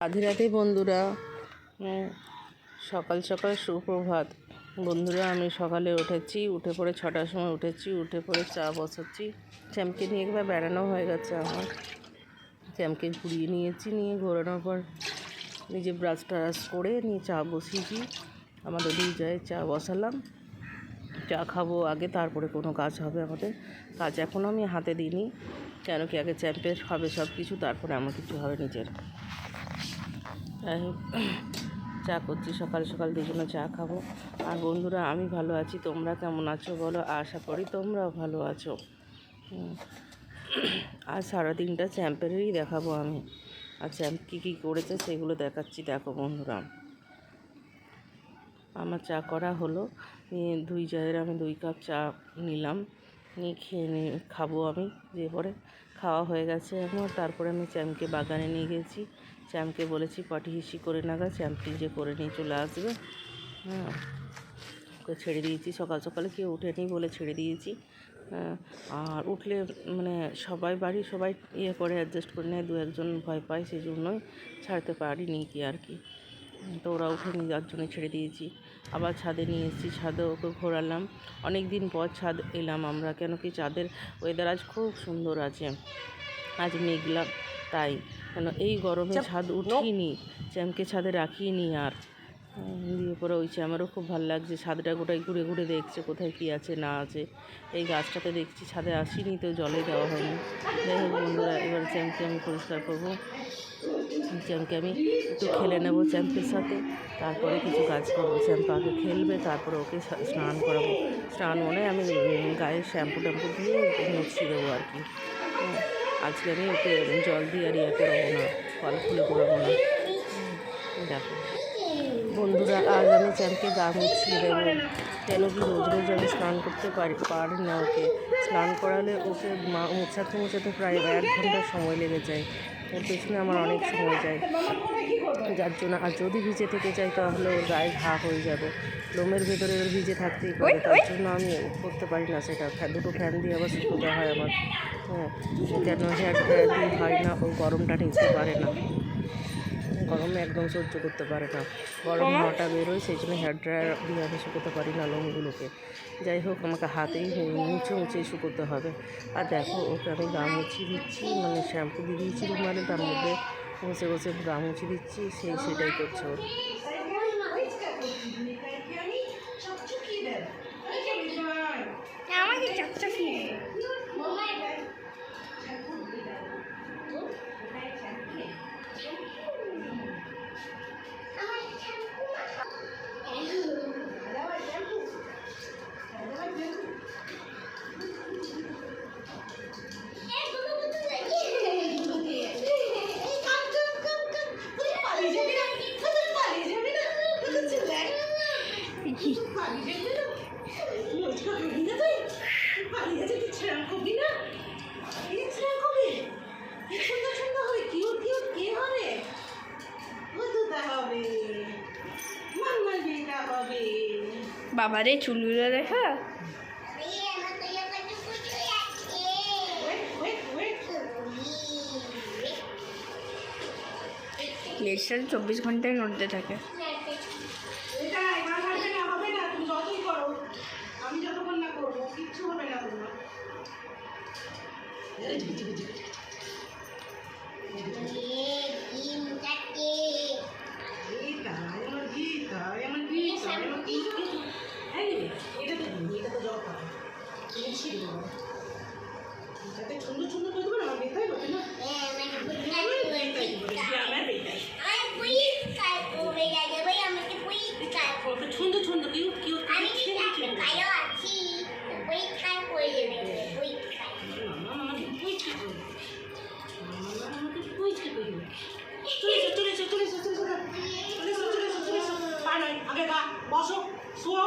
রাধে রাধে বন্ধুরা সকাল সকাল সুপ্রভাত। বন্ধুরা, আমি সকালে উঠেছি, উঠে পড়ে ছটার সময় উঠেছি, উঠে পড়ে চা বসাচ্ছি। চ্যাম্পকে নিয়ে একবার বেড়ানো হয়ে গেছে আমার। চ্যাম্পকে ঘুরিয়ে নিয়েছি, নিয়ে ঘোরানোর পর নিজে ব্রাশ ট্রাশ করে নিয়ে চা বসিয়েছি আমাদের দুই চা বসালাম। চা খাব আগে, তারপরে কোনো কাজ হবে আমাদের। কাজ এখনও আমি হাতে দিইনি। কেন কি আগে চ্যাম্পের হবে সব কিছু তারপরে আমার কিছু হবে নিজের। যাই হোক, চা করছি সকাল সকাল দুজনে চা খাব। আর বন্ধুরা, আমি ভালো আছি, তোমরা কেমন আছো বলো? আশা করি তোমরাও ভালো আছো। আর সারাদিনটা চ্যাম্পেরই দেখাবো আমি। আর চ্যাম্প কী কী করেছে সেগুলো দেখাচ্ছি, দেখো বন্ধুরা। আমার চা করা হলো। দুই জায়ের আমি দুই কাপ চা নিলাম। নিয়ে খেয়ে নিয়ে খাব আমি যে পরে খাওয়া হয়ে গেছে আমার। তারপরে আমি চ্যামকে বাগানে নিয়ে গেছি। চ্যামকে বলেছি পাটি হিসি করে নাগা চ্যাম্পটি যে করে নিয়ে চলে আসবে। হ্যাঁ ওকে ছেড়ে দিয়েছি। সকাল সকালে কেউ ওঠেনি বলে ছেড়ে দিয়েছি। হ্যাঁ, আর উঠলে মানে সবাই বাড়ি সবাই ইয়ে করে অ্যাডজাস্ট করে নেয়। দু একজন ভয় পায় সেই জন্যই ছাড়তে পারিনি কি আর কি। তো ওরা উঠেনি যার জন্য ছেড়ে দিয়েছি। আবার ছাদে নিয়ে এসেছি ছাদে ওকে ঘোরালাম। অনেক দিন পর ছাদ এলাম আমরা কেন কি চাঁদের ওয়েদার আজ খুব সুন্দর আছে। আজ মেঘলা তাই কেন এই গরমে ছাদ উঠিনি চ্যামকে ছাদে রাখিনি আর। দিয়ে পরে ওই আমারও খুব ভালো লাগছে ছাদটা গোটাই ঘুরে ঘুরে দেখছে কোথায় কী আছে না আছে। এই গাছটাতে দেখছি ছাদে আসিনি তো জলে দেওয়া হয়নি। যাই হোক বন্ধুরা এবার চ্যাম্পকে আমি পরিষ্কার করব। চ্যাম্পকে আমি একটু খেলে নেব চ্যাম্পের সাথে। তারপরে কিছু কাজ করব। চ্যাম্প আগে খেলবে তারপরে ওকে স্নান করাবো। স্নান মানে আমি গায়ে শ্যাম্পু ট্যাম্পু দিয়ে মুছিয়ে দেবো আর কি। আজকে আমি ওকে জল দিয়ে আর ইয়ে করব না, ফল ফুলে করাবো না। দেখো, বন্ধুরা, আজ আমি চ্যাম্পকে গা মুছিয়ে দেবো। কেন কি রোজ রোজ আমি স্নান করতে পারি পারি না ওকে। স্নান করালে ওকে মা মোছাতে মোছাতে প্রায় এক ঘণ্টা সময় লেগে যায়। ওর পেছনে আমার অনেক সময় যায়। যার জন্য, আর যদি ভিজে থেকে যাই তাহলে ওর গায়ে ঘা হয়ে যাবে। লোমের ভেতরে ভিজে থাকতেই পারে তার জন্য আমি করতে পারি না সেটা। দুটো ফ্যান দিয়ে আবার শুকোতে হয় আমার। হ্যাঁ কেন হেয়ার ড্রায়ার দিয়ে হয় না ও গরমটা নিতে পারে না। গরমে একদম সহ্য করতে পারে না। গরম হাওয়াটা বেরোয় সেই জন্য হেয়ার ড্রায়ার দিয়ে আমি শুকোতে পারি না লোমগুলোকে। যাই হোক আমাকে হাতেই মুছে মুছে শুকোতে হবে। আর দেখো ওকে আমি গা মুছিয়ে দিচ্ছি মানে শ্যাম্পু দিয়ে দিয়েছি রুমালে তার মধ্যে বসে বসে গা মুছিয়ে দিচ্ছি সেই সেটাই করছে ওর বাবারে চুলগুলো দেখা। চব্বিশ ঘন্টায় নড়তে থাকে। সুন্দর সুন্দর কিউট কিউট মামা আমাকে পরিষ্কার করে দেবে মামা আমাকে পরিষ্কার করে দেবে চলে এসো চলে এসো চলে এসো চলে এসো চলে এসো চলে এসো চলে এসো পা নয় আগে গা বসো শুও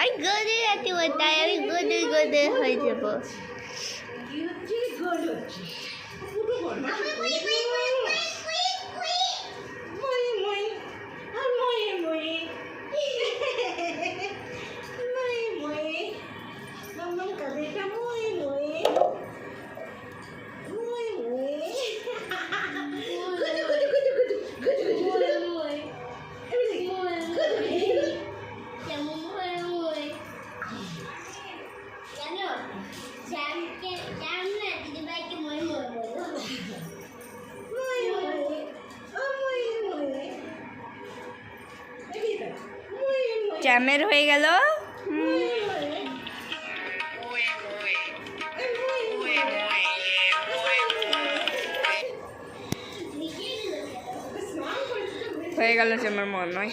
আমি গদে যাচ্ছি তাই আমি গদে গদে হয়ে যাব কি মই মই জ্যামের হয়ে গেল হয়ে গেল জ্যামের মনে হয়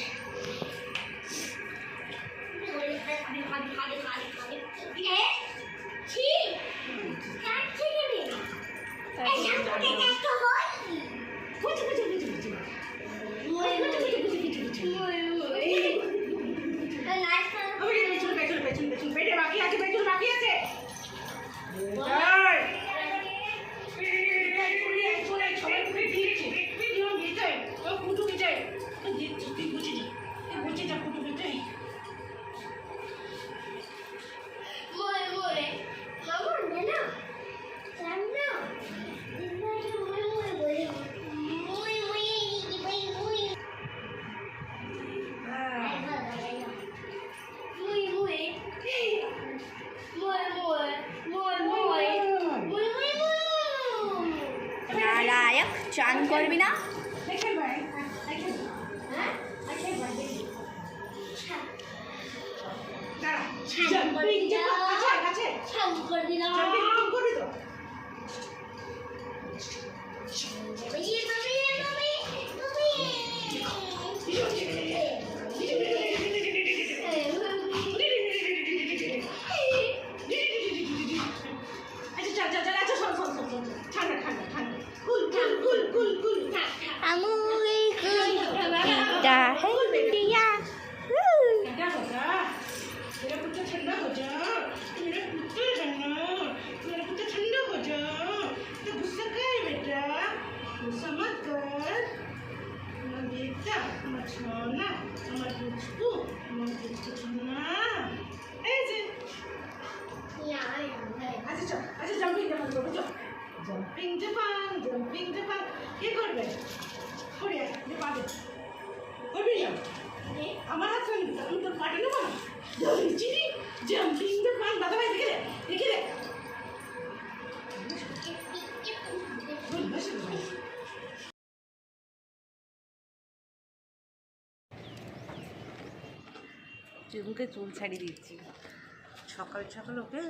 নারায়ক চান করবি না? আচ্ছা কে করবে? করিয়া যে পাবে করবি না? আমার হাত ধরে আমি তোর পাটি নেব না? চিনি? জাম্পিং জাপান দাদা ভাই দেখে দে দেখে দে। চুমকে চুল ছাড়িয়ে দিচ্ছি। সকাল সকাল ওকে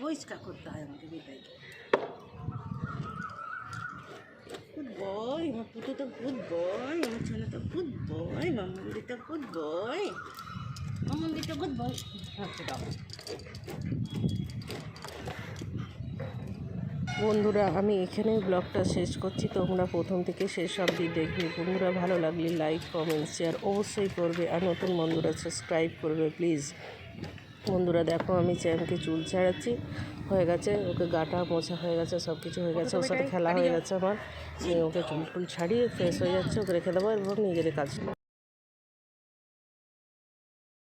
পরিষ্কার করতে হয় আমাকে বিদায়কে গুড আমার পুটোটা গুড বয় আমার বয় আচ্ছা বন্ধুরা, আমি এখানে ব্লগটা শেষ করছি। তোমরা প্রথম থেকে শেষ অবধি দেখবে। বন্ধুরা, ভালো লাগলে লাইক কমেন্ট শেয়ার অবশ্যই করবে। আর নতুন বন্ধুরা সাবস্ক্রাইব করবে প্লিজ বন্ধুরা দেখো আমি চ্যানকে চুল ছাড়াচ্ছি। হয়ে গেছে ওকে গাটা মোছা হয়ে গেছে সব কিছু হয়ে গেছে। ওর সাথে খেলা হয়ে গেছে আমার। আমি ওকে চুল টুল ছাড়িয়ে ফ্রেশ হয়ে যাচ্ছে ওকে রেখে দেবো এবং নিজের কাজ।